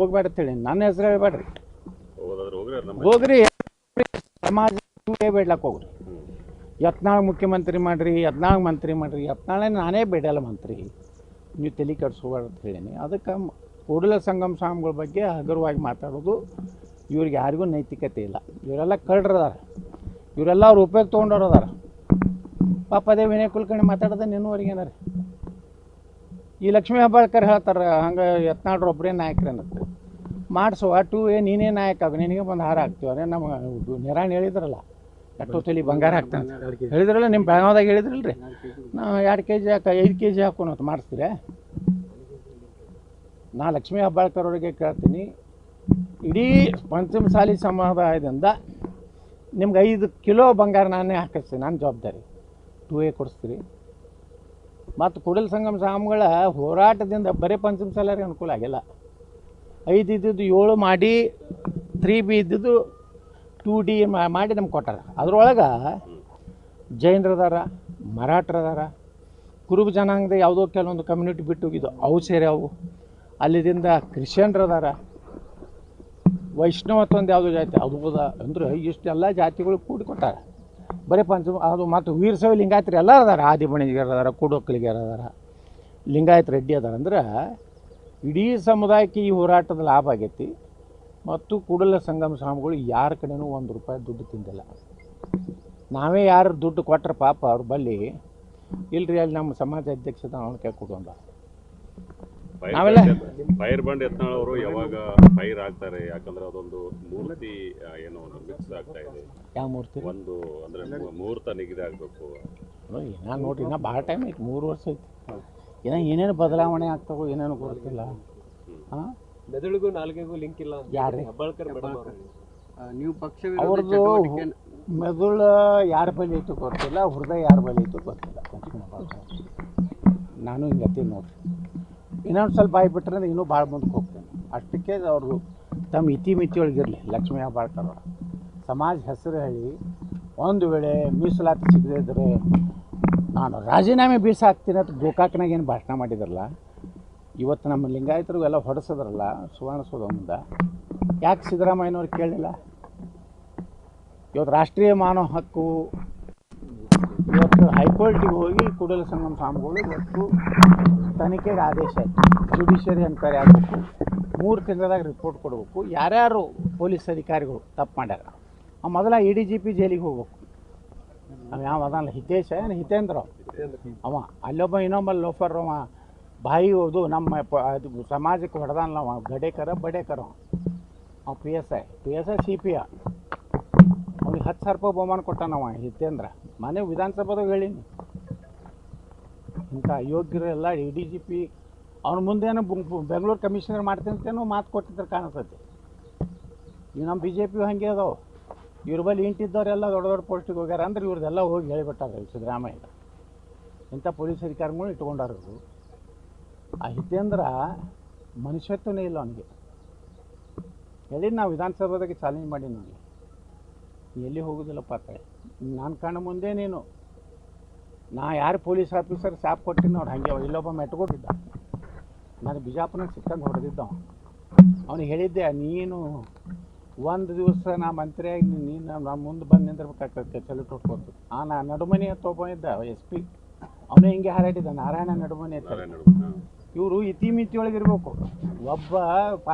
ಹೋಗ್ಬೇಡ ಅಂತೇಳಿ ನನ್ನ ಹೆಸರು ಹೇಳ್ಬೇಡ್ರಿ ಹೋಗ್ರಿ ಸಮಾಜ ಬೇಡ್ಲಕ್ಕೆ ಹೋಗ್ರಿ. ಯತ್ನಾಳ್ ಮುಖ್ಯಮಂತ್ರಿ ಮಾಡ್ರಿ ಯತ್ನಾಳ್ ಮಂತ್ರಿ ಮಾಡ್ರಿ. ಯತ್ನಾಳೆ ನಾನೇ ಬೇಡಲ್ಲ ಮಂತ್ರಿ. ನೀವು ತಲೆ ಕೆಡಿಸ್ಕೋಬಾರ್ದು ಅಂತ ಹೇಳೀನಿ. ಅದಕ್ಕೆ ಕೂಡಲ ಸಂಗಮ ಸ್ವಾಮಿಗಳ ಬಗ್ಗೆ ಹಗುರವಾಗಿ ಮಾತಾಡೋದು ಇವ್ರಿಗೆ ಯಾರಿಗೂ ನೈತಿಕತೆ ಇಲ್ಲ. ಇವರೆಲ್ಲ ಕಳ್ರದಾರ ಇವರೆಲ್ಲ ಅವ್ರ ಉಪಯೋಗ ತೊಗೊಂಡವ್ರು ಅದಾರ. ಪಾಪ ಅದೇ ವಿನಯ್ ಕುಲಕರ್ಣಿ ಮಾತಾಡೋದೇ ಈ ಲಕ್ಷ್ಮೀ ಹೆಬ್ಬಾಳ್ಕರ್ ಹೇಳ್ತಾರೆ, ಹಂಗೆ ಯತ್ನಾಳ್ರು ಒಬ್ಬರೇ ನಾಯಕರು ಅನ್ನತ್ತೆ. ಮಾಡಿಸುವ ಟು ಏ ನೀನೇ ನಾಯಕ ಅದು ನಿನಗೆ ಬಂದು ಹಾರ ಹಾಕ್ತೀವಿ ಅದೇ ನಮ್ಮ ನಿರಾಣ್ ಹೇಳಿದ್ರಲ್ಲ ಎಟ್ಟು ತಲೆ ಬಂಗಾರ ಹಾಕ್ತಾನೆ ಹೇಳಿದ್ರಲ್ಲ ನಿಮ್ಮ ಬೆಳಗಾವ್ದಾಗ ಹೇಳಿದ್ರಲ್ಲ ರೀ ನಾವು ಎರಡು ಕೆ ಜಿ ಹಾಕ, ಐದು ಕೆ ಜಿ ಹಾಕೋಣ ಅಂತ ಮಾಡಿಸ್ತೀರಾ ನಾ ಲಕ್ಷ್ಮೀ ಹೆಬ್ಬಾಳ್ಕರ್ ಅವರಿಗೆ ಕೇಳ್ತೀನಿ, ಇಡೀ ಪಂಚಮಸಾಲಿ ಸಮುದಾಯದಿಂದ ನಿಮ್ಗೆ ಐದು ಕಿಲೋ ಬಂಗಾರ ನಾನೇ ಹಾಕಿಸ್ತೀನಿ, ನಾನು ಜವಾಬ್ದಾರಿ. ಟೂ ಎ ಕೊಡಿಸ್ತೀರಿ. ಮತ್ತು ಕುಡಲ್ ಸಂಗಮ ಸ್ವಾಮಿಗಳ ಹೋರಾಟದಿಂದ ಬರೀ ಪಂಚಮಸಾಲಿಯರಿಗೆ ಅನುಕೂಲ ಆಗಿಲ್ಲ. ಐದು ಇದ್ದಿದ್ದು ಏಳು ಮಾಡಿ ತ್ರೀ ಬಿ ಇದ್ದಿದ್ದು ಟೂ ಡಿ ಮಾಡಿ ನಮ್ಗೆ ಕೊಟ್ಟಾರ. ಅದರೊಳಗೆ ಜೈನರದಾರ ಮರಾಠರದಾರ ಕುರುಬ ಜನಾಂಗದ ಯಾವುದೋ ಕೆಲವೊಂದು ಕಮ್ಯುನಿಟಿ ಬಿಟ್ಟು ಹೋಗಿದ್ದು ಅವು ಸೇರಿ ಅವು. ಅಲ್ಲಿದಿಂದ ಕ್ರಿಶ್ಚಿಯನ್ರದಾರ ವೈಷ್ಣವತ್ವ ಒಂದು ಯಾವುದೋ ಜಾತಿ ಅದು ಅದ ಅಂದ್ರೆ ಇಷ್ಟೆಲ್ಲ ಜಾತಿಗಳು ಕೂಡಿ ಕೊಟ್ಟಾರ. ಬರೀ ಪಂಚ ಅದು ಮತ್ತು ವೀರಸವಿ ಲಿಂಗಾಯತ್ರಿ ಎಲ್ಲ ಅದಾರ. ಆದಿ ಬಣಿಗರು ಅದಾರ ಕೂಡೊಕ್ಕಲಿಗರು ಅದಾರ. ಲಿಂಗಾಯತ್ ರೆಡ್ಡಿ ಅದಾರ ಅಂದ್ರೆ ಇಡೀ ಸಮುದಾಯಕ್ಕೆ ಈ ಹೋರಾಟದ ಲಾಭ ಆಗೈತಿ. ಮತ್ತು ಕೂಡಲ ಸಂಗಮ ಸ್ವಾಮಿಗಳು ಯಾರ ಕಡೆನೂ ಒಂದು ರೂಪಾಯಿ ದುಡ್ಡು ತಿಂದಿಲ್ಲ. ನಾವೇ ಯಾರು ದುಡ್ಡು ಕೊಟ್ಟರೆ ಪಾಪ ಅವ್ರ ಬಲ್ಲಿ ಇಲ್ರಿ ಅಲ್ಲಿ ನಮ್ಮ ಸಮಾಜ ಅಧ್ಯಕ್ಷದ ಅವನ ಕೈ ನಾವೆಲ್ಲ- ಫೈರ್ ಬಂಡ್ ಯತ್ನಾಳ್ ಅವರು ಯಾವಾಗ ಫೈರ್ ಆಗ್ತಾರೆ ಯಾಕಂದ್ರೆ ಅದೊಂದು ಮೂರ್ತಿ ಏನೋ ಒಂದು ಮಿಕ್ಸ್ ಆಗ್ತಾ ಇದೆ. ಯಾವ ಮೂರ್ತಿ? ಒಂದು ಅಂದ್ರೆ ಮುಹೂರ್ತ ನಿಗದಿ ಆಗ್ಬೇಕು. ನಾನು ನೋಡ್ರಿ ಇನ್ನೂ ಭಾಳ ಟೈಮ್ ಐತಿ ಮೂರು ವರ್ಷ ಐತಿ ಏನ ಏನೇನು ಬದಲಾವಣೆ ಆಗ್ತಾವೋ ಏನೇನು ಗೊತ್ತಿಲ್ಲ. ಹಾಂ? ಮೆದುಳಿಗೂ ನಾಲ್ಗೆಗೂ ಲಿಂಕ್ ಇಲ್ಲ ಯಾರ್ರಿ? ಹೆಬ್ಬಾಳ್ಕರ್ ಅವರು. ನೀವು ಪಕ್ಷ ಅವ್ರದ್ದು ಮೆದುಳು ಯಾರ ಬಳಿ ಐತೋ ಗೊತ್ತಿಲ್ಲ ಹೃದಯ ಯಾರ ಬಳಿ ಐತೋ ಗೊತ್ತಿಲ್ಲ. ನಾನು ಹಿಂಗತಿ ನೋಡ್ರಿ ಇನ್ನೊಂದು ಸ್ವಲ್ಪ ಆಗಿಬಿಟ್ರೆ ಇನ್ನೂ ಭಾಳ ಮುಂದಕ್ಕೆ ಹೋಗ್ತೇನೆ. ಅಷ್ಟಕ್ಕೆ ಅವ್ರದ್ದು ತಮ್ಮ ಇತಿಮಿತಿ ಒಳಗಿರಲಿ ಲಕ್ಷ್ಮೀ ಹೆಬ್ಬಾಳ್ಕರ್ ಅವರು. ಸಮಾಜ ಹೆಸರು ಹೇಳಿ, ಒಂದು ವೇಳೆ ಮೀಸಲಾತಿ ಸಿಗದೇ ಇದ್ದರೆ ನಾನು ರಾಜೀನಾಮೆ ಬೀಸ ಹಾಕ್ತೀನಿ ಅಂತ ಗೋಕಾಕ್ನಾಗ ಏನು ಭಾಷಣ ಮಾಡಿದ್ರಲ್ಲ, ಇವತ್ತು ನಮ್ಮ ಲಿಂಗಾಯತರು ಎಲ್ಲ ಹೊಡೆಸಿದ್ರಲ್ಲ ಸುವರ್ಣಸೌಧ ಮುಂದೆ ಯಾಕೆ ಸಿದ್ದರಾಮಯ್ಯನವ್ರು ಕೇಳಲಿಲ್ಲ? ಇವತ್ತು ರಾಷ್ಟ್ರೀಯ ಮಾನವ ಹಕ್ಕು ಹೈಕೋರ್ಟಿಗೆ ಹೋಗಿ ಕೂಡಲ ಸಂಗಮ ಸ್ವಾಮಿಗಳು ಇವತ್ತು ತನಿಖೆಗೆ ಆದೇಶ ಆಯಿತು. ಜುಡಿಷಿಯರಿ ಎನ್ಕ್ವೈರಿ ಆಗಬೇಕು. ಮೂರು ತಿಂಗಳದಾಗ ರಿಪೋರ್ಟ್ ಕೊಡಬೇಕು. ಯಾರ್ಯಾರು ಪೊಲೀಸ್ ಅಧಿಕಾರಿಗಳು ತಪ್ಪು ಮಾಡ್ಯಾರ? ಆ ಮೊದಲ ಇ ಡಿ ಜಿ ಪಿ ಜೈಲಿಗೆ ಹೋಗ್ಬೇಕು. ಅವ ಯಾವ ಅದಲ್ಲ, ಹಿತೇಶ ಏನು? ಹಿತೇಂದ್ರ? ಅವ. ಅಲ್ಲೊಬ್ಬ ಇನ್ನೊಬ್ಬ ಲೋಫರ್, ಅವ ಬಾಯಿ ಹೋದು ನಮ್ಮ ಅದು ಸಮಾಜಕ್ಕೆ ಹೊಡೆದಾನಲ್ಲ ಅವ. ಗಡೇಕರ, ಬಡೇಕರ ಅವ. P S I P S I C P ಅವ್ನಿಗೆ ಹತ್ತು ಸಾವಿರ ರೂಪಾಯಿ ಬಹುಮಾನ ಕೊಟ್ಟಾನವ ಹಿತೇಂದ್ರ. ಮನೆ ವಿಧಾನಸಭಾದಾಗ ಹೇಳೀನಿ ಇಂಥ ಅಯೋಗ್ಯರು ಎಲ್ಲ ಡಿ ಜಿ ಪಿ ಅವ್ರ ಮುಂದೇನು ಬೆಂಗಳೂರು ಕಮಿಷನರ್ ಮಾಡ್ತೇನೆ ಮಾತು ಕೊಟ್ಟಿದ್ರೆ ಕಾಣಿಸ್ತೈತಿ ಈಗ ನಮ್ಮ ಬಿ ಜೆ ಪಿ ಹಂಗೆ ಅದಾವೆ. ಇವ್ರ ಬಲ್ಲಿ ಇಂಟಿದ್ದವರೆಲ್ಲ ದೊಡ್ಡ ದೊಡ್ಡ ಪೋಸ್ಟಿಗೆ ಹೋಗ್ಯಾರ ಅಂದ್ರೆ ಇವ್ರದ್ದೆಲ್ಲ ಹೋಗಿ ಹೇಳಿಬಿಟ್ಟಾರೆ ಸಿದ್ದರಾಮಯ್ಯ. ಇಂಥ ಪೊಲೀಸ್ ಅಧಿಕಾರಿಗಳು ಇಟ್ಕೊಂಡಾರ ಆ ಹಿತೇಂದ್ರ ಮನುಷ್ಯತ್ವನೇ ಇಲ್ಲ ಅವನಿಗೆ. ಹೇಳಿ ನಾವು ವಿಧಾನಸಭಾದಾಗೆ ಚಾಲೆಂಜ್ ಮಾಡಿ ನನಗೆ ಎಲ್ಲಿ ಹೋಗೋದಿಲ್ಲಪ್ಪ ಕಡೆ. ನಾನು ಕಣ್ಣ ಮುಂದೆ ನೀನು. ನಾ ಯಾರು ಪೊಲೀಸ್ ಆಫೀಸರ್ ಶಾಪ್ ಕೊಟ್ಟಿನ ಅವ್ರು ಹಾಗೆ ಇಲ್ಲೊಬ್ಬ ಮೆಟ್ಕೊಟ್ಟಿದ್ದ. ನಾನು ಬಿಜಾಪುರ ಸಿಕ್ಕಂಗೆ ಹೊಡೆದಿದ್ದ ಅವ. ಅವನಿಗೆ ಹೇಳಿದ್ದೆ ನೀನು ಒಂದು ದಿವಸ ನಾ ಮಂತ್ರಿಯಾಗಿ ನೀನು ನಮ್ಮ ಮುಂದೆ ಬಂದು ನಿಂದಿರ್ಬೇಕಾಗ್ತದೆ ಚಲೋ ಆ ನಾ ನಡುಮನಿ ಅಂತ ಒಬ್ಬ ಇದ್ದ ಎಸ್ ಪಿ. ಅವನೇ ಹಿಂಗೆ ಹಾರಾಡಿದ್ದ ನಾರಾಯಣ ನಡುಮನೆ. ಇವರು ಇತಿಮಿತಿ ಒಳಗೆ ಇರಬೇಕು ಒಬ್ಬ